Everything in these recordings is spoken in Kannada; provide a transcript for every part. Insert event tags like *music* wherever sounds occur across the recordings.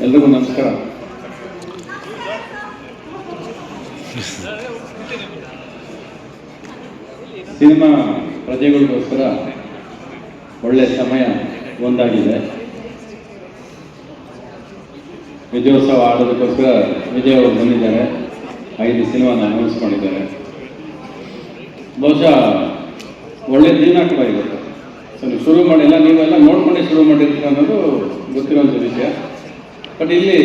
ಎಲ್ರಿಗೂ ನಮಸ್ಕಾರ. ಸಿನಿಮಾ ಪ್ರಜೆಗಳಿಗೋಸ್ಕರ ಒಳ್ಳೆ ಸಮಯ ಒಂದಾಗಿದೆ. ವಿಜಯೋತ್ಸವ ಆಡೋದಕ್ಕೋಸ್ಕರ ವಿಜಯ್ ಅವರು ಬಂದಿದ್ದಾರೆ. ಐದು ಸಿನಿಮಾನ ಅನೌನ್ಸ್ ಬಹುಶಃ ಒಳ್ಳೆ ದಿನ ಕೂಡ ಇವತ್ತು ಶುರು ಮಾಡಿಲ್ಲ ನೀವೆಲ್ಲ ನೋಡ್ಕೊಂಡೇ ಶುರು ಮಾಡಿರ್ತೀರ ಅನ್ನೋದು ಗೊತ್ತಿರೋಂಥ ವಿಷಯ. ಬಟ್ ಇಲ್ಲಿ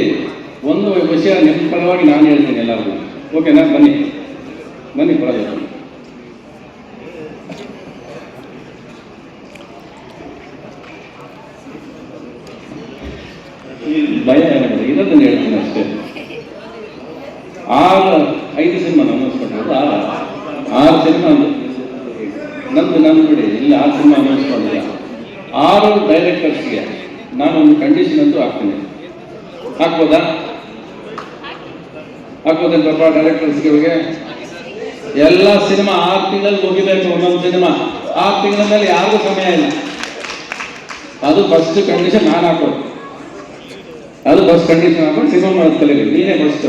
ಒಂದು ವಿಷಯ ನಿಮ್ಮ ಪರವಾಗಿ ನಾನು ಹೇಳ್ತೀನಿ ಎಲ್ಲರಿಗೂ. ಓಕೆನಾ ಬನ್ನಿ. ಬನ್ನಿ ಪರವಾಗಿಲ್ಲ ಈ ಭಯ ಇರೋದನ್ನ ಹೇಳ್ತೀನಿ ಅಷ್ಟೇ. ಆರು, ಐದು ಸಿನಿಮಾ ಅನೌನ್ಸ್ ಮಾಡಿರೋದು ಆರು. ಆರು ಸಿನಿಮಾ ನಂದು ನಂದು ಬಿಡಿ. ಇಲ್ಲಿ ಆರು ಸಿನಿಮಾ ಅನೌನ್ಸ್ ಆರು ಡೈರೆಕ್ಟರ್ಸ್ಗೆ ನಾನೊಂದು ಕಂಡೀಷನ್ ಅಂತೂ ಹಾಕ್ತೀನಿ. ಹಾಕ್ಬೋದಾ? ಡೈರೆಕ್ಟರ್ಸ್ ಡೈರೆಕ್ಟರ್ಸ್ಗಳಿಗೆ ಎಲ್ಲ ಸಿನಿಮಾ ಆರು ತಿಂಗಳಲ್ಲಿ ಮುಗಿಬೇಕು, ಒಂದೊಂದು ಸಿನಿಮಾ ಆರು ತಿಂಗಳ ಮೇಲೆ ಯಾರಿಗೂ ಸಮಯ ಇಲ್ಲ. ಅದು ಫಸ್ಟ್ ಕಂಡೀಷನ್ ನಾನು ಹಾಕೋದು ಅದು ಫಸ್ಟ್ ಕಂಡೀಷನ್ ಹಾಕೊಂಡು ಸಿನಿಮಾ ಮಾಡೋದು ಕಲೀರಿ ನೀನೇ ಫಸ್ಟ್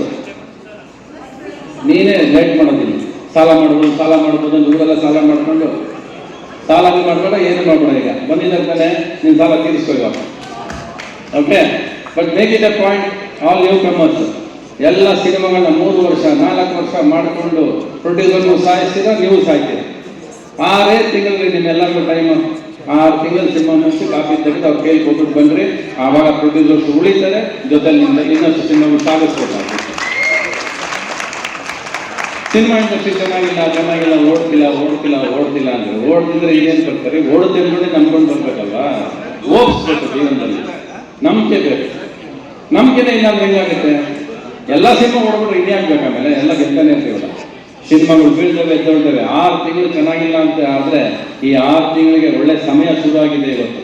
ನೀನೇ ಲೇಟ್ ಮಾಡೋದಿಲ್ಲ. ಸಾಲ ಮಾಡ್ಬೋದು ಸಾಲ ಮಾಡ್ಬೋದು, ನೂರೆಲ್ಲ ಸಾಲ ಮಾಡ್ಕೊಂಡು. ಸಾಲ ಮಾಡ್ಕೊಂಡು ಏನು ಮಾಡ್ಬೇಡ ಈಗ? ಬಂದಿದ್ದಾರೆ ತಾನೆ ನೀನು ಸಾಲ ತೀರಿಸ್ಕೋ okay but make it a point all newcomers ಎಲ್ಲ ಸಿನಿಮಾಗಳನ್ನ ಮೂರು ವರ್ಷ, ನಾಲ್ಕು ವರ್ಷ ಮಾಡಿಕೊಂಡು ಪ್ರೊಡ್ಯೂಸರ್ನು ಸಾಯಿಸ್ತೀರ ನೀವು ಸಾಯ್ತೀರ. ಆರೇ ತಿಂಗಳಲ್ಲಿ ನಿಮ್ಮೆಲ್ಲರಿಗೂ ಟೈಮ್ ಆರು ತಿಂಗಳು ಸಿನಿಮಾ ಮುಗಿಸಿ ಕಾಪಿ ತೆಗೆದು ಅವ್ರು ಕೈಲಿ ಕೊಟ್ಟು ಬಂದ್ರಿ. ಆವಾಗ ಪ್ರೊಡ್ಯೂಸರ್ಸ್ ಉಳಿತಾರೆ ಜೊತೆಲಿ ಇನ್ನಷ್ಟು ಸಿನಿಮಾ ಸಾಗಿಸ್ಬೇಕಾಗುತ್ತೆ. ಸಿನಿಮಾ ಇಂಡಸ್ಟ್ರಿ ಚೆನ್ನಾಗಿಲ್ಲ ಚೆನ್ನಾಗಿಲ್ಲ, ಓಡ್ತಿಲ್ಲ ಓಡ್ತಿಲ್ಲ ಓಡ್ತಿಲ್ಲ ಅಂದ್ರೆ ಓಡ್ತಿದ್ರೆ ಈಗೇನು ಬರ್ತಾರೆ ಓಡುತ್ತೆ ಅಂದ್ಕೊಂಡೆ ನಂಬ್ಕೊಂಡು ಬರ್ಬೇಕಲ್ವಾ ಓಪಿಸ್ಬೇಕು ಜೀವನದಲ್ಲಿ. ನಂಬಿಕೆ ಬೇಕು. ನಂಬಿಕೆನೇ ಇಲ್ಲಾಂದ್ರೆ ಹೆಂಗಾಗುತ್ತೆ ಎಲ್ಲ ಸಿನಿಮಾ ನೋಡ್ಬಿಟ್ರೆ ಇನ್ನೇ ಆಗ್ಬೇಕು ಆಮೇಲೆ, ಎಲ್ಲ ಗೆಲ್ತಾನೆ ಇರ್ತೀವಲ್ಲ ಸಿನಿಮಾಗಳು ಬೀಳ್ತವೆ, ಎದ್ದೇಳ್ತವೆ. ಆರು ತಿಂಗಳು ಚೆನ್ನಾಗಿಲ್ಲ ಅಂತ ಆದ್ರೆ ಈ ಆರು ತಿಂಗಳಿಗೆ ಒಳ್ಳೆ ಸಮಯ ಶುರು ಆಗಿದೆ ಇವತ್ತು.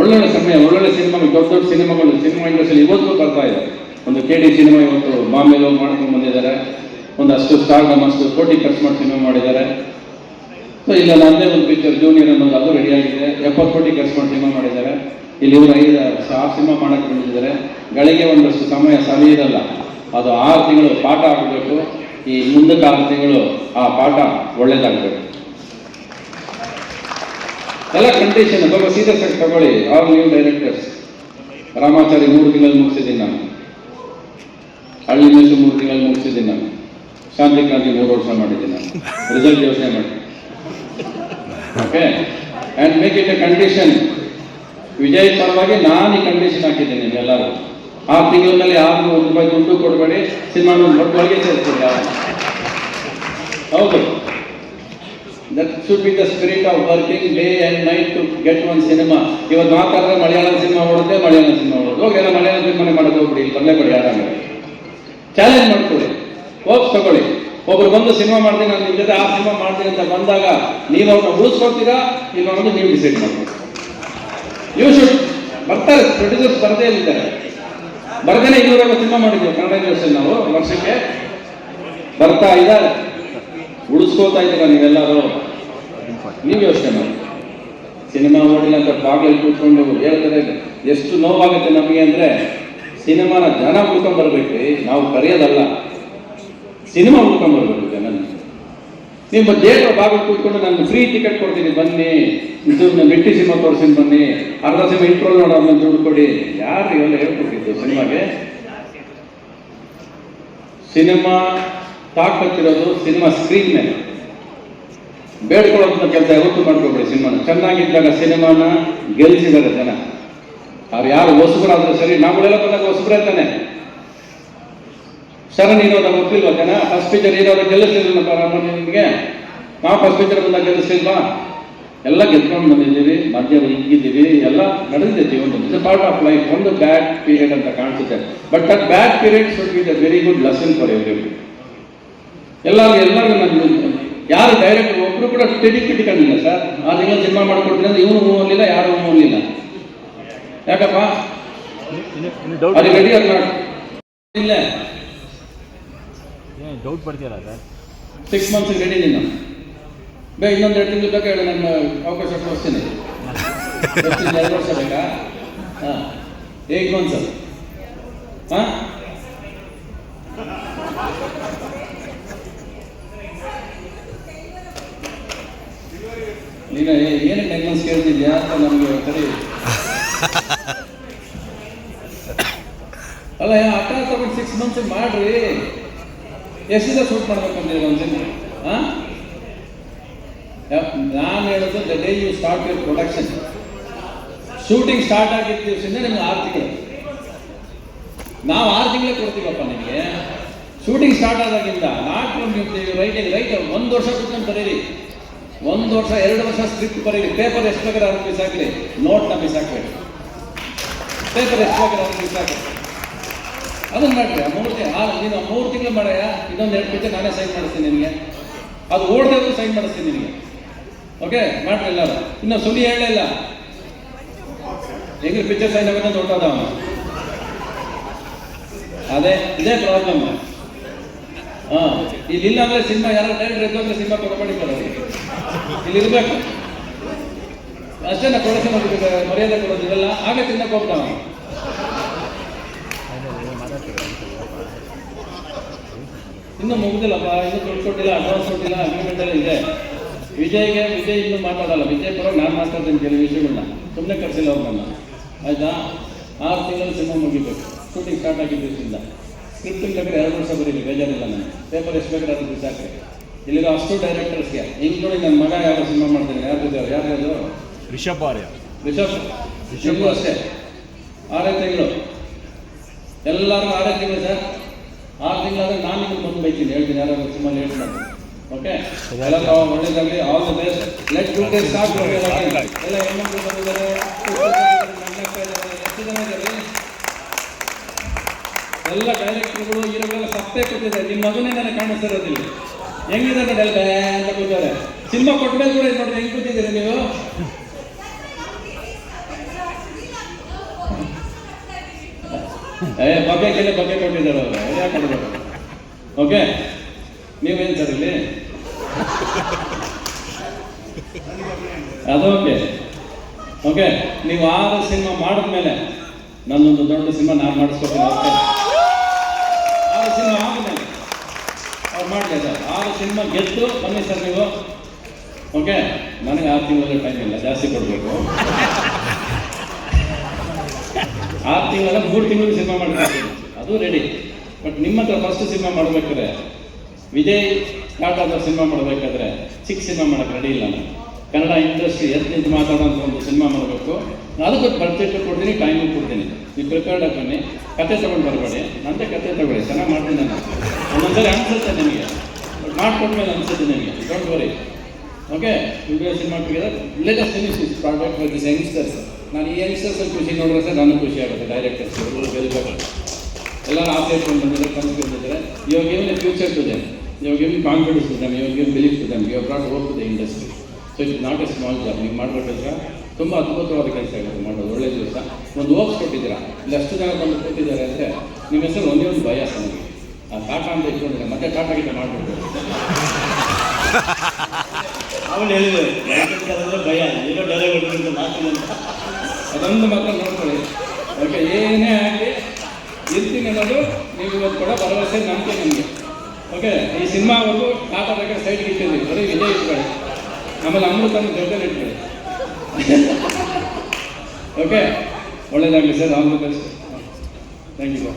ಒಳ್ಳೊಳ್ಳೆ ಸಮಯ, ಒಳ್ಳೊಳ್ಳೆ ಸಿನಿಮಾಗಳು, ದೊಡ್ಡ ದೊಡ್ಡ ಸಿನಿಮಾಗಳು, ಸಿನಿಮಾ ಇಂಡಸ್ಟ್ರಿ ಇವತ್ತು ಬರ್ತಾ ಇದೆ. ಒಂದು ಕೆ ಡಿ ಸಿನಿಮಾ ಇವತ್ತು ಬಾಂಬೆಲಿ ಮಾಡ್ಕೊಂಡು ಬಂದಿದ್ದಾರೆ. ಅಷ್ಟು ಸ್ಟಾರ್ ಅಷ್ಟು ಕೋಟಿ ಖರ್ಚು ಮಾಡಿ ಸಿನಿಮಾ ಮಾಡಿದ್ದಾರೆ. ಸೊ ಇಲ್ಲ ನಂದೇ ಒಂದು ಪಿಕ್ಚರ್ ಜೂನಿಯರ್ ಅನ್ನೋದು ಅದು ರೆಡಿ ಆಗಿದೆ. ಎಪ್ಪತ್ತು ಕೋಟಿ ಖರ್ಚು ಮಾಡಿ ಸಿನಿಮಾ ಮಾಡಿದ್ದಾರೆ. ಇಲ್ಲಿ ಇವರು ಐದು, ಆರು ಸಿನಿಮಾ ಮಾಡಕ್ಕೆ ಬಂದಿದ್ದಾರೆ. ಗಳಿಗೆ ಒಂದಷ್ಟು ಸಮಯ ಸರಿ ಇರಲ್ಲ. ಅದು ಆರು ತಿಂಗಳು ಪಾಠ ಆಗಬೇಕು. ಈ ಮುಂದಕ್ಕೆ ಆರು ತಿಂಗಳು ಆ ಪಾಠ ಒಳ್ಳೇದಾಗಬೇಕು. ಎಲ್ಲ ಕಂಡೀಷನ್ ಸ್ವಲ್ಪ ಸೀರಿಯಸ್ ಆಗಿ ತಗೊಳ್ಳಿ ಆಲ್ ನ್ಯೂ ಡೈರೆಕ್ಟರ್ಸ್ ರಾಮಾಚಾರಿ ಮೂರು ತಿಂಗಳು ಮುಗಿಸಿದ್ದೀನಿ ನಾನು. ಹಳ್ಳಿ ಮೇಸು ಮೂರು ತಿಂಗಳು ಮುಗಿಸಿದ್ದೀನಿ ನಾನು. ಶಾಂತಿ ಕ್ರಾಂತಿ ಮೂರು ವರ್ಷ ಮಾಡಿದ್ದೀನಿ ನಾನು. ರಿಸಲ್ಟ್ ಯೋಚನೆ ಮಾಡಿ. Okay and make it a condition Vijay ಪರವಾಗಿ ನಾನು ಈ ಕಂಡೀಷನ್ ಹಾಕಿದ್ದೀನಿ ಎಲ್ಲರೂ ಆ ತಿಂಗಳ ಮೇಲೆ ಯಾರಿಗೂ ಒಂದು ರೂಪಾಯಿ ದುಡ್ಡು ಕೊಡಬೇಡಿ ಸಿನಿಮಾ ಒಳಗೆ ಸೇರಿಸ್ತೀರ ಹೌದು. That should be the spirit of working day and night to get one cinema ಇವತ್ತು ಮಾತಾಡಿದ್ರೆ ಮಲಯಾಳಂ ಸಿನಿಮಾ ಓಡುತ್ತೆ, ಮಲಯಾಳಂ ಸಿನಿಮಾ ನೋಡೋದು ಹೋಗಿ ಎಲ್ಲ ಮಲಯಾಳಂ ಸಿನಿಮಾನೇ ಮಾಡೋದು ಹೋಗ್ಬಿಡಿ, ಇಲ್ಲಿ ಬರಲೇ ಕೊಡಿ ಯಾರು ಚಾಲೆಂಜ್ ಮಾಡ್ಕೊಳ್ಳಿ. ಹೋಗಿ ತಗೊಳ್ಳಿ. ಒಬ್ರು ಬಂದು ಸಿನಿಮಾ ಮಾಡ್ತೀನಿ, ನಾನು ನಿಮ್ಮ ಜೊತೆ ಆ ಸಿನಿಮಾ ಮಾಡ್ತೀನಿ ಅಂತ ಬಂದಾಗ ನೀವು ಅವ್ರನ್ನ ಉಳಿಸ್ಕೊಡ್ತೀರಾ ಇಲ್ಲ ಅನ್ನೋದು ನೀವು ಡಿಸೈಡ್ ಮಾಡ್ಬೇಕು ಯು ಶುಡ್ ಬರ್ತಾರೆ ಬರದೇ ಇಲ್ಲಿದ್ದಾರೆ ಬರ್ದೇನೆ ಇನ್ನೂರೈವತ್ತು ಸಿನಿಮಾ ಮಾಡಿದ್ವಿ ಕನ್ನಡ ಯೂನಿವರ್ಸಿಟಿ ನಾವು, ವರ್ಷಕ್ಕೆ. ಬರ್ತಾ ಇದ್ದಾರೆ. ಉಳಿಸ್ಕೋತಾ ಇದ್ದೀರಾ ನೀವೆಲ್ಲರೂ? ನೀವು ಯೋಚನೆ ಮಾಡಿ. ಸಿನಿಮಾ ನೋಡಿಲ್ಲ ಅಂತ ಬಾಗಿಲಲ್ಲಿ ಕೂತ್ಕೊಂಡು ಹೇಳ್ತಾರೆ, ಎಷ್ಟು ನೋವಾಗುತ್ತೆ ನಮಗೆ ಅಂದ್ರೆ, ಸಿನಿಮಾನ ಜನ ಹುಡ್ಕೊಂಡ್ ಬರ್ಬೇಕು, ನಾವು ಕರೆಯೋದಲ್ಲ. ಸಿನಿಮಾ ಉಳ್ಕೊಂಡ್ಬರ್ಬೇಕು ಜನ ನಿಮ್ಮ ದೇವರ ಬಾಗಿಲು ಕೂತ್ಕೊಂಡು ನಾನು ಫ್ರೀ ಟಿಕೆಟ್ ಕೊಡ್ತೀನಿ, ಬನ್ನಿ. ಇದನ್ನ ಮೆಟ್ಟಿ ಸಿನಿಮಾ ತೋರಿಸಿ ಬನ್ನಿ. ಅರ್ಧ ಸಿನಿಮಾ ಇಂಟ್ರೋಲ್ ನೋಡೋ ಅದನ್ನ ದುಡ್ಡು ಕೊಡಿ ಯಾರು ಇವೆಲ್ಲ ಹೇಳ್ಕೊಟ್ಟಿದ್ದು ಸಿನಿಮಾಗೆ? ಸಿನಿಮಾ ತಾಕತ್ತಿರೋದು ಸಿನಿಮಾ ಸ್ಕ್ರೀನ್ ಮೇಲೆ. ಬೇಡ್ಕೊಳ್ಳೋದನ್ನ ಕೆಲಸ ಯಾವತ್ತು ಮಾಡ್ಕೊಬೇಡಿ ಸಿನಿಮಾನ. ಚೆನ್ನಾಗಿದ್ದಾಗ ಸಿನಿಮಾನ ಗೆಲ್ಸಿದ್ದಾರೆ ಜನ. ಅವ್ರು ಯಾರು ಹೊಸಬರಾದ್ರೂ ಸರಿ, ನಾವುಗಳೆಲ್ಲ ಬಂದಾಗ ಹೊಸಬರೇ ತಾನೆ. ಶರಣ್ ಇರೋದ ಗೊತ್ತಿಲ್ವ ಜನ ಫಸ್ಟ್ ಪಿಕ್ಚರ್ ಇರೋದ ಗೆಲ್ಲಿಸ್ಲಿಲ್ಲಪ್ಪ ರಾಮ ನಿಮಗೆ. ನಾವು ಫಸ್ಟ್ ಪಿಕ್ಚರ್ ಬಂದಾಗ ಗೆಲ್ಲಿಸಿಲ್ವಾ? ಎಲ್ಲ ಗೆದ್ಕೊಂಡು ಬಂದಿದ್ದೀವಿ ಮಧ್ಯ ಹಿಂಗಿದ್ದೀವಿ ಎಲ್ಲ ನಡೆದಿದೆ ಜೀವನದಲ್ಲಿ. ಇಟ್ಸ್ ಪಾರ್ಟ್ ಆಫ್ ಲೈಫ್ ಒಂದು ಬ್ಯಾಡ್ ಪೀರಿಯಡ್ ಅಂತ ಕಾಣಿಸುತ್ತೆ. But that bad period should be the very good lesson for every ಎಲ್ಲರೂ ಎಲ್ಲರೂ ನಾನು ಯಾರು ಡೈರೆಕ್ಟ್ ಒಬ್ರು ಕೂಡ ಟೆಡಿ ಕಿಟ್ಕೊಂಡಿಲ್ಲ ಸರ್. ಆ ದಿನ ಸಿನಿಮಾ ಮಾಡ್ಕೊಡ್ತೀನಿ ಅಂದ್ರೆ ಇವನು ಹೂ ಯಾರು ಹೂ ಯಾಕಪ್ಪ? ಅದು ರೆಡಿ ಅಲ್ಲ ಇಲ್ಲ. ಡೌಟ್ ಪಡ್ತೀರಾ ಸರ್? ಸಿಕ್ಸ್ ಮಂತ್ಸ್ ರೆಡಿ ನೀನು ಬೇ, ಇನ್ನೊಂದು ಎರಡು ತಿಂಗಳು ಬೇಕಾ ಹೇಳು ನನ್ನ ಅವಕಾಶ ಕೊಡಿಸ್ತೀನಿ ಎಷ್ಟು ಎರಡು ವರ್ಷ ಬೇಕಾ? ಹಾಂ. ಏಯ್ಟ್ ಮಂತ್ಸ್ ಹಾಂ? ನೀನು ಏನು ಟೆಕ್ನಿಕ್ಸ್ ಕೇಳ್ತಿದ್ಯಾ ಅಂತ ನಮಗೆ ಸರಿ ಅಲ್ಲ ಅಕ್ಕ ತಗೊಂಡು ಸಿಕ್ಸ್ ಮಂತ್ಸ್ ಮಾಡ್ರಿ. ಎಷ್ಟಿದೆ ಶೂಟ್ ಮಾಡ್ಬೇಕಂತ ಹೇಳಿ ಒಂದು ಹಾಂ ನಾನು ಹೇಳೋದು the day you start your production shooting start ಆಗಿದ್ದ ದಿವಸದಿಂದ ನಿಮ್ಗೆ ಆರು ತಿಂಗಳು. ನಾವು ಆರು ತಿಂಗಳೇ ಕೊಡ್ತೀವಪ್ಪ ನಿಮಗೆ. ಶೂಟಿಂಗ್ ಸ್ಟಾರ್ಟ್ ಆದಾಗಿಂದ ನಾಟ್ ರೈಟಿಂಗ್ ರೈಟ್ ಒಂದು ವರ್ಷ ಕೂತ್ಕೊಂಡು ಬರೀರಿ. ಒಂದು ವರ್ಷ, ಎರಡು ವರ್ಷ ಸ್ಕ್ರಿಪ್ಟ್ ಬರೀರಿ. ಪೇಪರ್ ಎಷ್ಟು ಬೇಕಾದ್ರೆ ಅವ್ರಿಗೆ ಬಿಸಾಕ್ರಿ ನೋಟ್ನ ಬಿಸಾಕ್ಬೇಡಿ ಪೇಪರ್ ಎಷ್ಟು ಬೇಕಾದ್ರೆ ಅವ್ರಿಗೆ ಬಿಸಾಕ್ರಿ ಅದನ್ನ ಮಾಡ್ರಿ ಆ ಮೂರು ತಿಂಗಳು ಆ ನೀನು ಮೂರು ತಿಂಗಳು ಮಾಡಯ್ಯ. ಇನ್ನೊಂದು ಎರಡು ಪಿಕ್ಚರ್ ನಾನೇ ಸೈನ್ ಮಾಡಿಸ್ತೀನಿ ನಿನಗೆ. ಅದು ಓಡ್ದೇ ಸೈನ್ ಮಾಡಿಸ್ತೀನಿ ನಿನಗೆ. ಓಕೆ ಮಾಡ್ರಿ ಎಲ್ಲ ಇನ್ನು ಸುಳ್ಳಿ ಇಲ್ಲ. ಹೆಂಗ್ರಿ ಪಿಕ್ಚರ್ ಸೈನ್ ಆಗುತ್ತೆ ದೊಡ್ಡದ ಅವನು? ಅದೇ, ಇದೇ ಪ್ರಾಬ್ಲಮ್ ಹಾ, ಇಲ್ಲಿ ಇಲ್ಲ ಅಂದ್ರೆ ಸಿನಿಮಾ, ಯಾರು ಡೈರೆಕ್ಟರ್ ಅಂದ್ರೆ ಸಿನಿಮಾ ತಗೊಂಡು ಬರೋದು ಇಲ್ಲಿ ಇರ್ಬೇಕು. ಅಷ್ಟೇ ನಾ ಪ್ರೊಡಕ್ಷನ್ ಮರ್ಯಾದೆ ಕೊಡೋದಿರಲ್ಲ ಆಗ ತಿನ್ನಕ್ಕೆ ಹೋಗ್ತಾವ ಇನ್ನು ಮುಗಿದಿಲ್ಲಪ್ಪ ಇನ್ನು ದುಡ್ಡು ಕೊಟ್ಟಿಲ್ಲ ಅಡ್ವಾನ್ಸ್ ಕೊಟ್ಟಿಲ್ಲ ಅಗ್ರಿಮೆಂಟ್ ಎಲ್ಲ ಇದೆ. ವಿಜಯ್ಗೆ ವಿಜಯ್ ಇನ್ನೂ ಮಾತಾಡಲ್ಲ. ವಿಜಯ್ ಪರ ನಾನು ಮಾತಾಡ್ತೀನಿ ಕೆಲವು ವಿಷಯಗಳನ್ನ ಸುಮ್ಮನೆ ಕರೆಸಿಲ್ಲ ಅವ್ರನ್ನ ಆಯ್ತಾ? ಆರು ತಿಂಗಳು ಸಿನಿಮಾ ಮುಗಿಬೇಕು. ಶೂಟಿಂಗ್ ಸ್ಟಾರ್ಟ್ ಆಗಿದ್ದರಿಂದ ಸ್ಕ್ರಿಪ್ಟ್ ಬೇಕಾದ್ರೆ ಎರಡು ವರ್ಷ ಬರೀಲಿ ಬೇಜಾರಿಲ್ಲ ನಾನು ಪೇಪರ್ ಎಷ್ಟು ಬೇಕಾದ್ರೆ ಅದು ಬಿಸಾಕ್ರಿ. ಇಲ್ಲಿರೋ ಅಷ್ಟು ಡೈರೆಕ್ಟರ್ಸ್ಗೆ ಇನ್ಕ್ಲೂಡಿಂಗ್ ನನ್ನ ಮಗ ಯಾವ ಸಿನಿಮಾ ಮಾಡ್ತೀನಿ ಯಾರು ಯಾರು ಯಾರು? ರಿಷಬ್ ಆರ್ಯ. ರಿಷಬ್. ರಿಷಬ್ ಅಷ್ಟೇ. ಆರೇ ತಿಂಗಳು. ಎಲ್ಲರೂ ಆರೇ ತಿಂಗಳು ಸರ್. ಆರು ತಿಂಗಳಾದ್ರೆ ನಾನು ನಿಮ್ಗೆ ಬಂದು ಬೈತೀನಿ. ಹೇಳ್ತೀನಿ ಯಾರು ಸುಮ್ಮನೆ ಮಾಡಿ ಓಕೆ ಎಲ್ಲ ತಾವು ಒಳ್ಳೇದಾಗಲಿ all the best let today's start ಎಲ್ಲ ಹೆಣ್ಮಕ್ಳು ಬಂದಿದ್ದಾರೆ. ಎಷ್ಟು ಜನ ಇದ್ದಾರೆ? ಎಲ್ಲ ಡೈರೆಕ್ಟರ್ಗಳು ಹೀರೋಗಳೆಲ್ಲ ಸಪ್ಪೆ ಕೊಟ್ಟಿದ್ದಾರೆ ನಿಮ್ಮ ಮಗನೇ ನನಗೆ ಕಾಣಿಸ್ತಿರೋದಿಲ್ಲ ಹೆಂಗಿದ್ದಾರೆ ನೋಡಿ ಅಂತ ಕೂತಾರೆ ಸಿನಿಮಾ ಕೊಟ್ಟ ಮೇಲೆ ಕೂಡ ಇದು ನೋಡಿ ಹೆಂಗೆ ಕೂತಿದ್ದೀರಿ ನೀವು? ಏ ಬಗ್ಗೆ ಬಗೆ ಕೊಟ್ಟಿದ್ದಾರೆ ಅವರು. ಯಾಕೆ ಓಕೆ ನೀವೇನು ಸರ್ ಇಲ್ಲಿ? ಅದು ಓಕೆ. ಓಕೆ, ನೀವು ಆರು ಸಿನಿಮಾ ಮಾಡಿದ್ಮೇಲೆ ನನ್ನೊಂದು ದೊಡ್ಡ ಸಿನಿಮಾ ನಾನು ಮಾಡಿಸ್ಕೊತೀನಿ ಆರು ಸಿನಿಮಾ ಆದಮೇಲೆ ಅವ್ರು ಮಾಡಲಿ ಸರ್ ಆರು ಸಿನಿಮಾ ಗೆದ್ದು, ಬನ್ನಿ ಸರ್ ನೀವು. ಓಕೆ, ನನಗೆ ಆರು ತಿಂಗಳಲ್ಲಿ ಟೈಮ್ ಇಲ್ಲ, ಜಾಸ್ತಿ ಕೊಡಬೇಕು. ಆರು ತಿಂಗಳ, ಮೂರು ತಿಂಗಳು ಸಿನಿಮಾ ಮಾಡ್ತೀನಿ ಅದು ರೆಡಿ ಬಟ್ ನಿಮ್ಮ ಹತ್ರ ಫಸ್ಟ್ ಸಿನಿಮಾ ಮಾಡಬೇಕಾದ್ರೆ, ವಿಜಯ್ ಸ್ಟಾರ್ಟ್ ಆದ ಸಿನಿಮಾ ಮಾಡಬೇಕಾದ್ರೆ ಚಿಕ್ಕ ಸಿನಿಮಾ ಮಾಡಕ್ಕೆ ರೆಡಿ ಇಲ್ಲ ನಾನು. ಕನ್ನಡ ಇಂಡಸ್ಟ್ರಿ ಎದ್ದು ನಿಂತು ಮಾತಾಡೋಂಥ ಒಂದು ಸಿನಿಮಾ ಮಾಡಬೇಕು. ಅದಕ್ಕೆ ಬರ್ತೇಟ್ ಕೊಡ್ತೀನಿ ಟೈಮು ಕೊಡ್ತೀನಿ. ನೀವು ಪ್ರಿಪೇರ್ಡ್ ಆಗಿ ಕತೆ ತಗೊಂಡು ಬರಬೇಡಿ. ನಂದೇ ಕತೆ ತಗೊಳ್ಳಿ. ಚೆನ್ನಾಗಿ ಮಾಡ್ತೀನಿ ನಾನು. ಒಂದೊಂದ್ಸರಿ ಅನ್ಸುತ್ತೆ ನಿಮಗೆ. ಬಟ್ ಮಾಡ್ಕೊಂಡ್ಮೇಲೆ ಅನ್ಸುತ್ತೆ ನಿಮಗೆ. Don't worry okay video cinema latest finish product with youngsters ನಾನು ಈ ಸ್ವಲ್ಪ ಖುಷಿ ನೋಡಿದ್ರೆ ಸರ್ ನಾನು ಖುಷಿ ಆಗುತ್ತೆ ಡೈರೆಕ್ಟರ್ಸ್ ಗೆಲ್ಲಬೇಕು ಎಲ್ಲರೂ ಆಸೆ ಇಟ್ಕೊಂಡು ಬಂದಿದ್ದಾರೆ ಕನಸು ಬಂದಿದ್ದಾರೆ ಇವಾಗ ಗಿವನ್ ಫ್ಯೂಚರ್ ಟು ದೆಮ್ ಇವಾಗ ಏನು ಕಾನ್ಫಿಡೆನ್ಸ್ ಟು ದೆಮ್ ಇವಾಗ ಏನು ಬಿಲೀಫ್ ಟು ದೆಮ್ ಇವಾಗ brought to the industry so it not a small job ನೀವು ಮಾಡೋ ಕೆಲಸ ತುಂಬ ಅದ್ಭುತವಾದ ಕೆಲಸ ಆಗುತ್ತೆ ಮಾಡೋದು. ಒಳ್ಳೆ ದಿವಸ. ಒಂದು ಹೋಪ್ಸ್ ಕೊಟ್ಟಿದ್ದೀರಾ? ಇಲ್ಲಿ ಅಷ್ಟು ಜನ ಬಂದು ಕೊಟ್ಟಿದ್ದಾರೆ ಅಂದರೆ ನಿಮ್ಮ ಹೆಸರು ಒಂದೇ ಒಂದು ಭಯ ನನಗೆ ಆ ಟಾಟಾ ಅಂತ ಇಟ್ಕೊಂಡಿಲ್ಲ ಮತ್ತೆ ಟಾಟಾ ಗಿಟ ಮಾಡಿಬಿಟ್ಟು *laughs* ಅವನು ಹೇಳಿದ್ರು ಭಯ. ಏನೋ ಡೈರೆಕ್ಟ್ ಮಾತಿಲ್ಲ ಅಂತ. ಅದೊಂದು ಮಾತ್ರ ನೋಡ್ಕೊಳ್ಳಿ. ಓಕೆ ಏನೇ ಆಗಲಿ ಇರ್ತೀನಿ ಅನ್ನೋದು ನೀವು ಇವತ್ತು ಕೂಡ ಭರವಸೆ ನಂಬಿಕೆ ನಿಮಗೆ. ಓಕೆ ಈ ಸಿನಿಮಾವರೆಗೂ ಟಾಟಾ ಬೇಕಾದ್ರೆ ಸೈಡ್ಗೆ ಇಟ್ಟಿದ್ದೀವಿ ಬರೀ ವಿಜಯ್ ಇಟ್ಕೊಳ್ಳಿ. ಆಮೇಲೆ ಅಮೃತನ ಜೊತೆಲಿ ಇಟ್ಕೊಳ್ಳಿ. ಓಕೆ ಒಳ್ಳೇದಾಗಲಿ ಸರ್ ಅಮೃತ ಥ್ಯಾಂಕ್ ಯು.